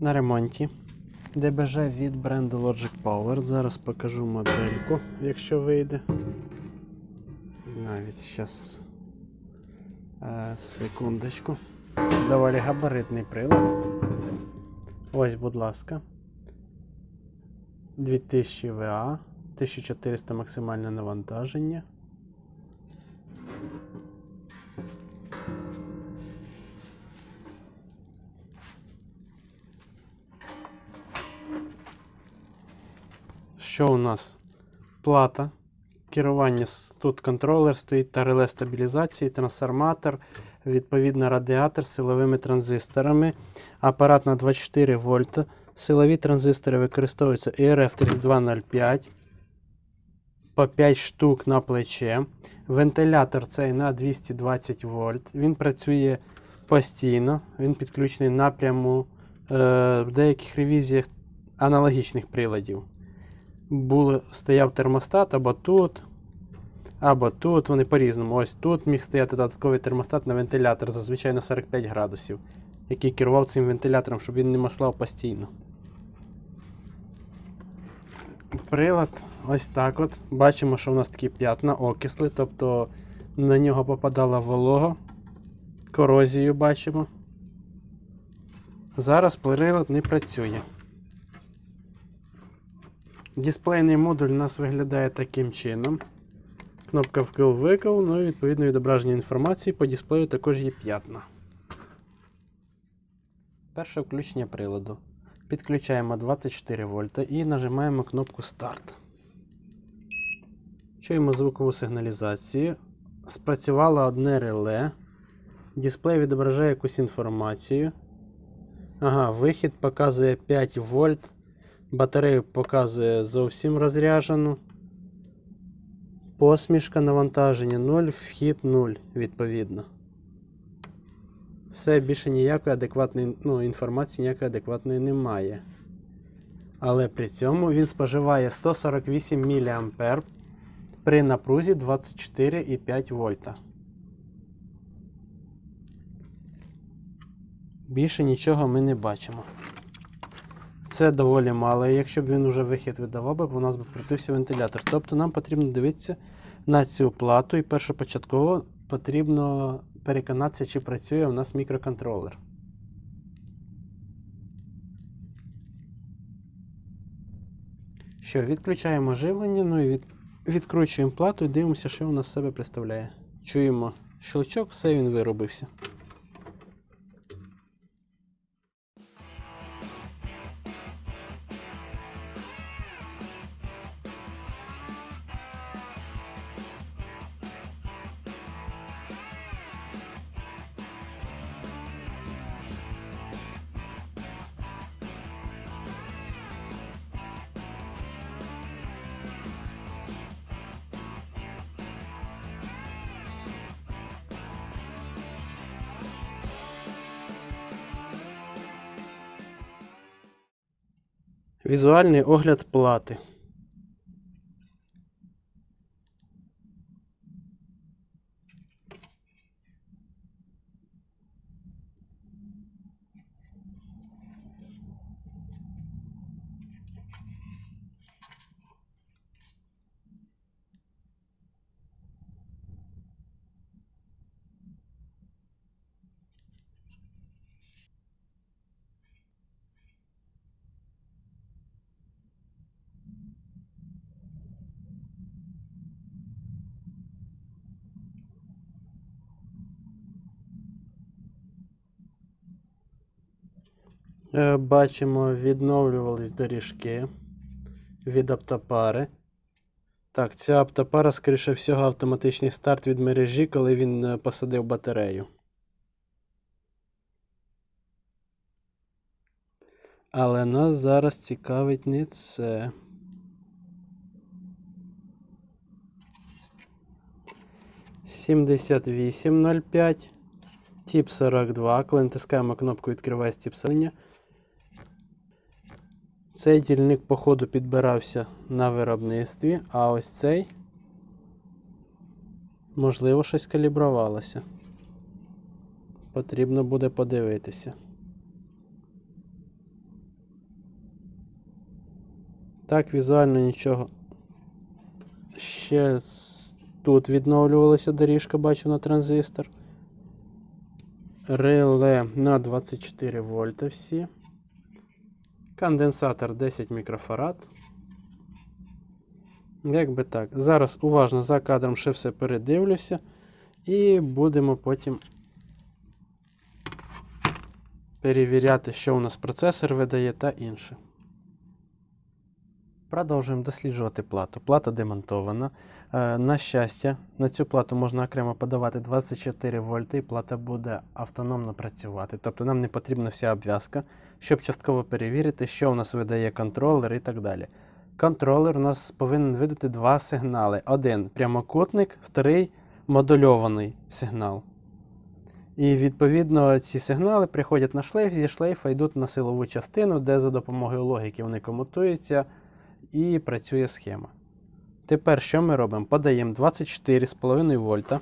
на ремонті. ДБЖ від бренду Logic Power. Зараз покажу модельку, якщо вийде. Навіть зараз. Секундочку. Доволі габаритний прилад. Ось, будь ласка. 2000 ВА, 1400 максимальне навантаження. Що у нас? Плата. Керування тут контролер стоїть та реле стабілізації, трансформатор, відповідно радіатор з силовими транзисторами, апарат на 24 вольта. Силові транзистори використовуються ERF 3205 по 5 штук на плече. Вентилятор цей на 220 вольт. Він працює постійно, він підключений напряму е, в деяких ревізіях аналогічних приладів. Було, стояв термостат або тут, або тут. Вони по-різному. Ось тут міг стояти додатковий термостат на вентилятор, зазвичай на 45 градусів, який керував цим вентилятором, щоб він не маслав постійно. Прилад ось так от. Бачимо, що у нас такі п'ятна, окисли, тобто на нього попадала волога. Корозію бачимо. Зараз прилад не працює. Дисплейний модуль у нас виглядає таким чином. Кнопка вкл-викл, ну і відповідно відображення інформації по дисплею також є п'ятна. Перше включення приладу. Підключаємо 24 вольта і нажимаємо кнопку Старт. Чуємо звукову сигналізацію. Спрацювало одне реле. Дисплей відображає якусь інформацію. Ага, вихід показує 5 вольт. Батарею показує зовсім розряджену. Посмішка навантаження 0, вхід 0, відповідно. Все більше ніякої адекватної ну, інформації ніякої адекватної немає. Але при цьому він споживає 148 мА при напрузі 24,5 вольта. Більше нічого ми не бачимо. Це доволі мало. і Якщо б він уже вихід видавав би, у нас би крутився вентилятор. Тобто нам потрібно дивитися на цю плату і першопочатково потрібно переконатися, чи працює у нас мікроконтролер. Що, відключаємо живлення, ну і від... відкручуємо плату і дивимося, що у нас себе представляє. Чуємо щелчок, все він виробився. Візуальний огляд плати. Бачимо, відновлювались доріжки від автопари. Так, ця автопара, скоріше всього, автоматичний старт від мережі, коли він е, посадив батарею. Але нас зараз цікавить не це. Сімдесят вісім ноль п'ять. Тіп 42. Коли натискаємо кнопку відкривається тіп. Цей дільник, по ходу, підбирався на виробництві, а ось цей, можливо, щось калібрувалося. Потрібно буде подивитися. Так, візуально нічого. Ще тут відновлювалася доріжка, бачу на транзистор. Реле на 24 вольта всі. Конденсатор 10 мікрофарад. Як би так. Зараз уважно за кадром ще все передивлюся. І будемо потім перевіряти, що у нас процесор видає та інше. Продовжуємо досліджувати плату. Плата демонтована. Е, на щастя, на цю плату можна окремо подавати 24 вольти, і плата буде автономно працювати. Тобто нам не потрібна вся обв'язка, щоб частково перевірити, що у нас видає контролер і так далі. Контролер у нас повинен видати два сигнали: один прямокутник, вторий модульований сигнал. І відповідно ці сигнали приходять на шлейф, зі шлейфа йдуть на силову частину, де за допомогою логіки вони комутуються і працює схема. Тепер що ми робимо? Подаємо 24,5 вольта.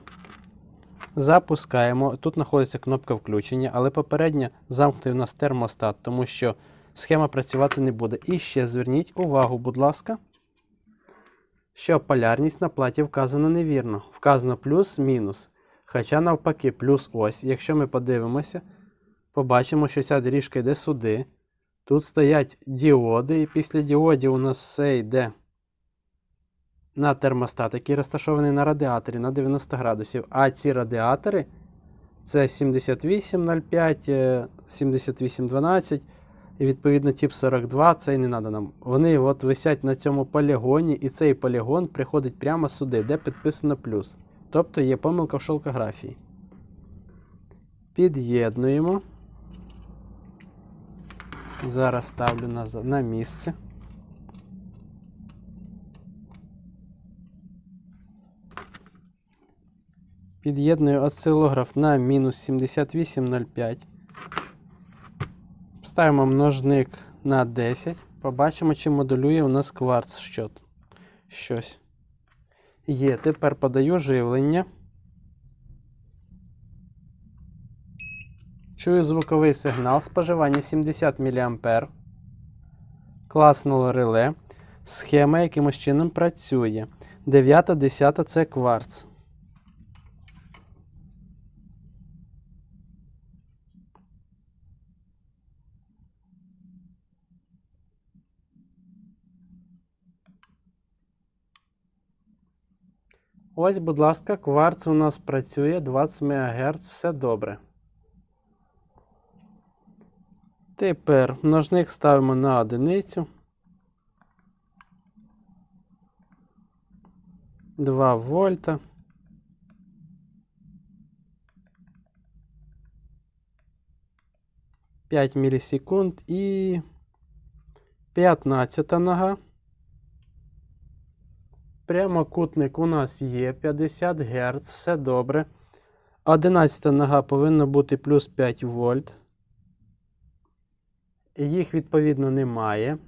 Запускаємо. Тут знаходиться кнопка включення, але попередньо замкнутий у нас термостат, тому що схема працювати не буде. І ще зверніть увагу, будь ласка, що полярність на платі вказана невірно. Вказано плюс-мінус. Хоча навпаки, плюс ось. Якщо ми подивимося, побачимо, що ця доріжка йде сюди. Тут стоять діоди, і після діодів у нас все йде на термостат, який розташований на радіаторі на 90 градусів. А ці радіатори це 7805, е, 7812 і відповідно тип 42, цей не треба нам. Вони от висять на цьому полігоні, і цей полігон приходить прямо сюди, де підписано плюс. Тобто є помилка в шелкографії. Під'єднуємо. Зараз ставлю на місце. Під'єдную осцилограф на мінус 78,05. Ставимо множник на 10. Побачимо, чи модулює у нас кварц щось. Є. Тепер подаю живлення. Чую звуковий сигнал споживання 70 мА. Класнуло реле. Схема якимось чином працює. 9, 10 це кварц. Ось, будь ласка, кварц у нас працює 20 МГц, все добре. Тепер множник ставимо на одиницю. 2 вольта. П'ять мілісекунд і 15 нога. Прямокутник у нас є 50 Гц, все добре. 11 нога повинна бути плюс 5 вольт. Їх відповідно немає.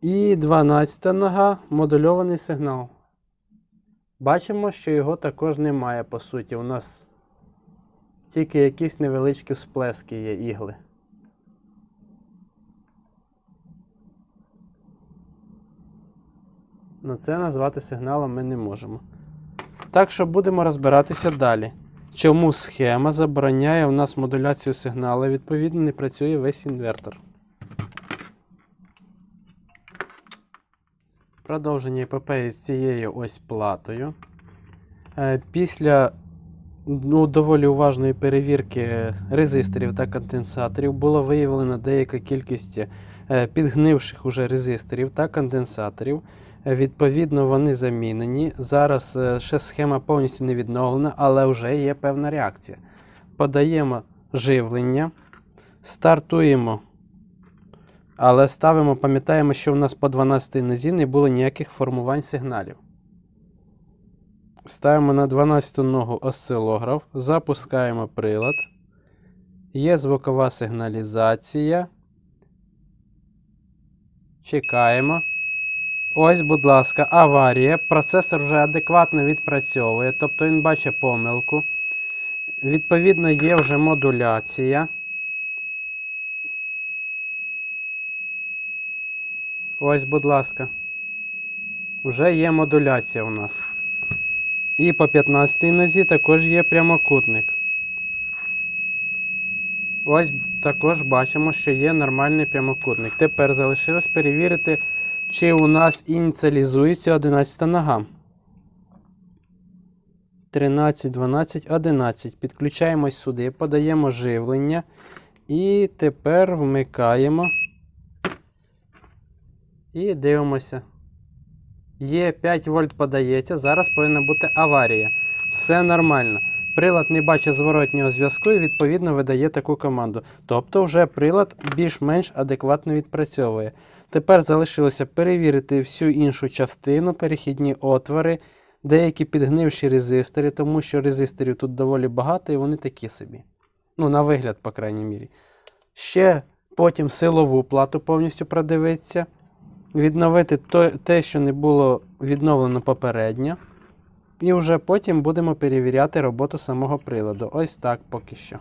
І 12 нога модульований сигнал. Бачимо, що його також немає, по суті. У нас тільки якісь невеличкі всплески є ігли. Ну, це назвати сигналом ми не можемо. Так що будемо розбиратися далі. Чому схема забороняє у нас модуляцію сигналу, відповідно, не працює весь інвертор. Продовження епопеї з цією ось платою. Е, Після ну, доволі уважної перевірки резисторів та конденсаторів було виявлено деяка кількість е, підгнивших уже резисторів та конденсаторів. Відповідно, вони замінені. Зараз е, ще схема повністю не відновлена, але вже є певна реакція. Подаємо живлення, стартуємо, але ставимо, пам'ятаємо, що у нас по 12 нозі не було ніяких формувань сигналів. Ставимо на 12 ногу осцилограф, запускаємо прилад. Є звукова сигналізація. Чекаємо. Ось, будь ласка, аварія. Процесор вже адекватно відпрацьовує, тобто він бачить помилку. Відповідно, є вже модуляція. Ось, будь ласка. Вже є модуляція у нас. І по 15 нозі також є прямокутник. Ось також бачимо, що є нормальний прямокутник. Тепер залишилось перевірити, чи у нас ініціалізується 11 нога. 13, 12, 11. Підключаємось сюди, подаємо живлення. І тепер вмикаємо. І дивимося. Є 5 вольт подається, зараз повинна бути аварія. Все нормально. Прилад не бачить зворотнього зв'язку і відповідно видає таку команду. Тобто вже прилад більш-менш адекватно відпрацьовує. Тепер залишилося перевірити всю іншу частину, перехідні отвори, деякі підгнивші резистори, тому що резисторів тут доволі багато і вони такі собі. Ну, на вигляд, по крайній мірі. Ще потім силову плату повністю продивитися відновити те, що не було відновлено попередньо. І вже потім будемо перевіряти роботу самого приладу. Ось так поки що.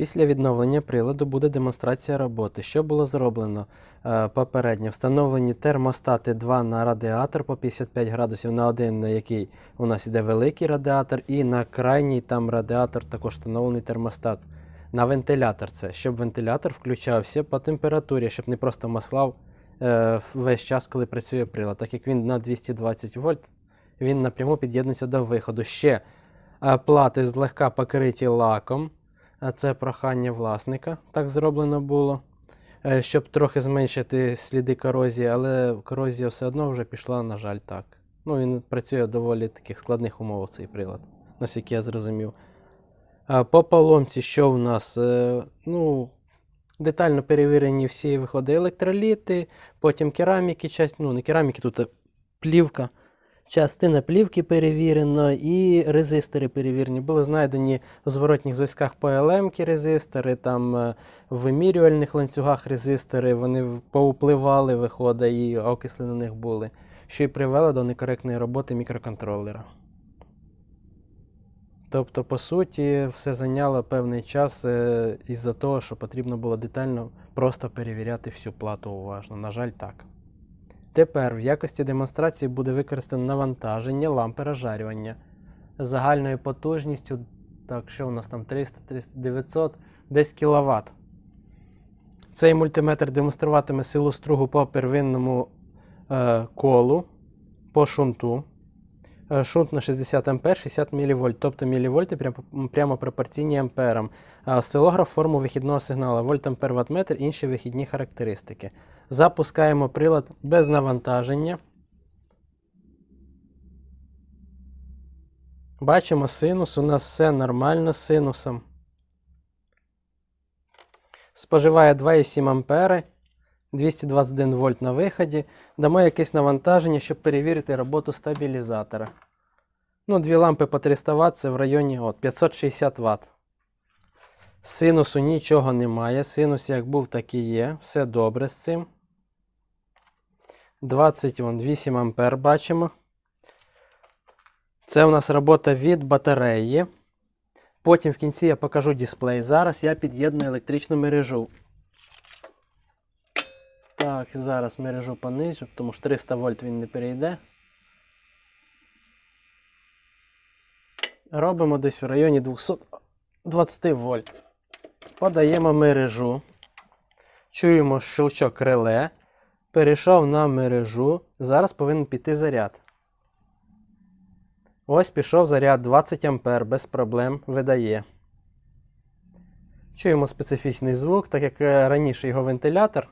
Після відновлення приладу буде демонстрація роботи. Що було зроблено е, попередньо? Встановлені термостати 2 на радіатор по 55 градусів на один, на який у нас іде великий радіатор, і на крайній там радіатор також встановлений термостат на вентилятор це, щоб вентилятор включався по температурі, щоб не просто маслав е, весь час, коли працює прилад. Так як він на 220 вольт, він напряму під'єднується до виходу. Ще е, плати злегка покриті лаком. Це прохання власника, так зроблено було. е, Щоб трохи зменшити сліди корозії, але корозія все одно вже пішла, на жаль, так. Ну, він працює в доволі таких складних умовах цей прилад, наскільки я зрозумів. По поломці, що в нас? Е, Ну, детально перевірені всі виходи електроліти, потім кераміки, часть, ну не кераміки, тут е, плівка. Частина плівки перевірено і резистори перевірені. Були знайдені в зворотніх зв'язках ЛМ резистори, там е, в вимірювальних ланцюгах резистори, вони поупливали, виходить, і окисли на них були, що й привело до некоректної роботи мікроконтролера. Тобто, по суті, все зайняло певний час е, із-за того, що потрібно було детально просто перевіряти всю плату уважно. На жаль, так. Тепер в якості демонстрації буде використано навантаження лампи розжарювання загальною потужністю, так, що у нас там 300, 300 900, десь кВт. Цей мультиметр демонструватиме силу стругу по первинному е, колу, по шунту. Е, Шунт на 60 А 60 мВ, тобто мілівольти прямо, пропорційні амперам. А Осцилограф форму вихідного сигналу, вольт ампер ваттметр, інші вихідні характеристики. Запускаємо прилад без навантаження. Бачимо синус, у нас все нормально з синусом. Споживає 2,7 ампери, 221 вольт на виході. Дамо якесь навантаження, щоб перевірити роботу стабілізатора. Ну, дві лампи по 300 Вт це в районі от, 560 Вт. Синусу нічого немає. Синус як був, так і є. Все добре з цим. 28 ампер бачимо. Це у нас робота від батареї. Потім в кінці я покажу дисплей. Зараз я під'єдную електричну мережу. Так, зараз мережу понизю, тому що 300 вольт він не перейде. Робимо десь в районі 220 вольт. Подаємо мережу. Чуємо щелчок реле. Перейшов на мережу. Зараз повинен піти заряд. Ось пішов заряд 20 А без проблем видає. Чуємо специфічний звук, так як е, раніше його вентилятор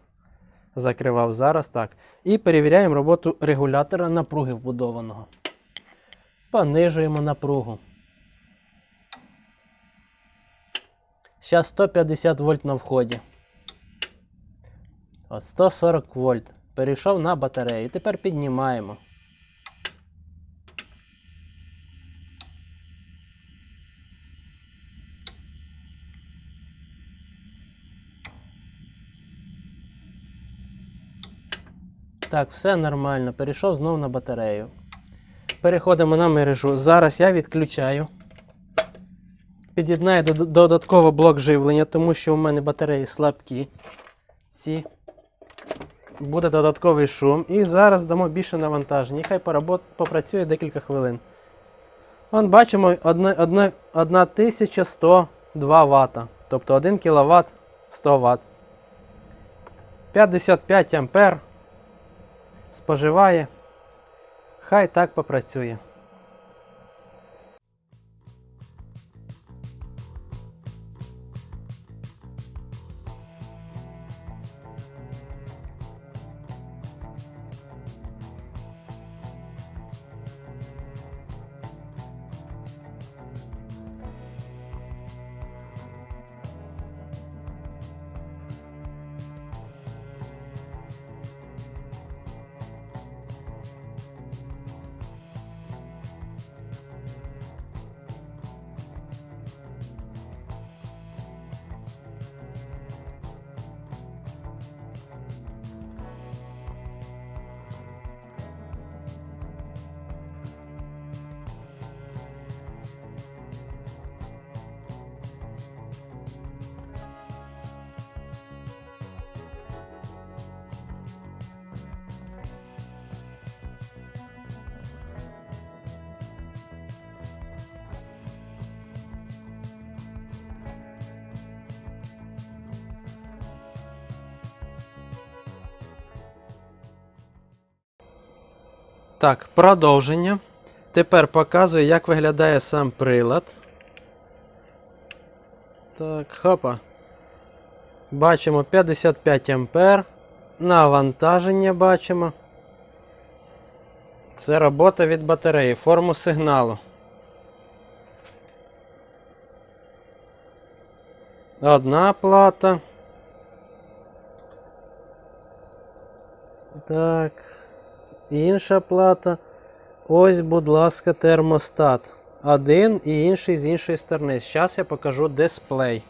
закривав зараз так. І перевіряємо роботу регулятора напруги вбудованого. Понижуємо напругу. Зараз 150 вольт на вході. От 140 вольт. Перейшов на батарею. Тепер піднімаємо. Так, все нормально. Перейшов знову на батарею. Переходимо на мережу. Зараз я відключаю. Під'єднаю дод- додатково блок живлення, тому що у мене батареї слабкі. Ці буде додатковий шум. І зараз дамо більше навантаження. Хай поработ... попрацює декілька хвилин. Вон бачимо 1102 Вт. Тобто 1 кВт 100 Вт. 55 ампер споживає. Хай так попрацює. Так, продовження. Тепер показую, як виглядає сам прилад. Так, хопа. Бачимо 55 ампер. Навантаження бачимо. Це робота від батареї, форму сигналу. Одна плата. Так. Інша плата. Ось, будь ласка, термостат. Один і інший з іншої сторони. Зараз я покажу дисплей.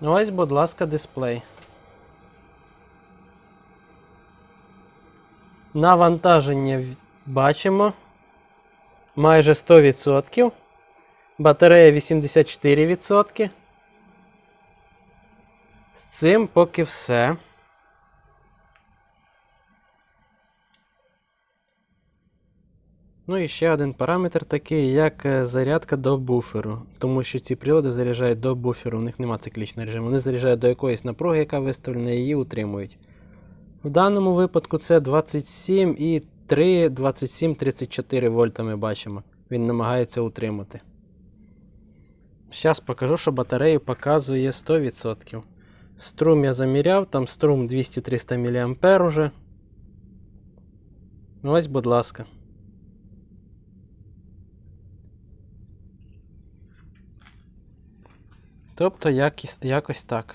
Ось, будь ласка, дисплей. Навантаження бачимо. Майже 100%. Батарея 84%. З цим поки все. Ну і ще один параметр такий, як е, зарядка до буферу. Тому що ці прилади заряджають до буферу, у них немає циклічного режиму. Вони заряджають до якоїсь напруги, яка виставлена, і її утримують. В даному випадку це 27,3, 27-34 вольта ми бачимо. Він намагається утримати. Зараз покажу, що батарею показує 100%. Струм я заміряв, там струм 200-300 мА уже. Ось, будь ласка. Тобто якісь, якось так.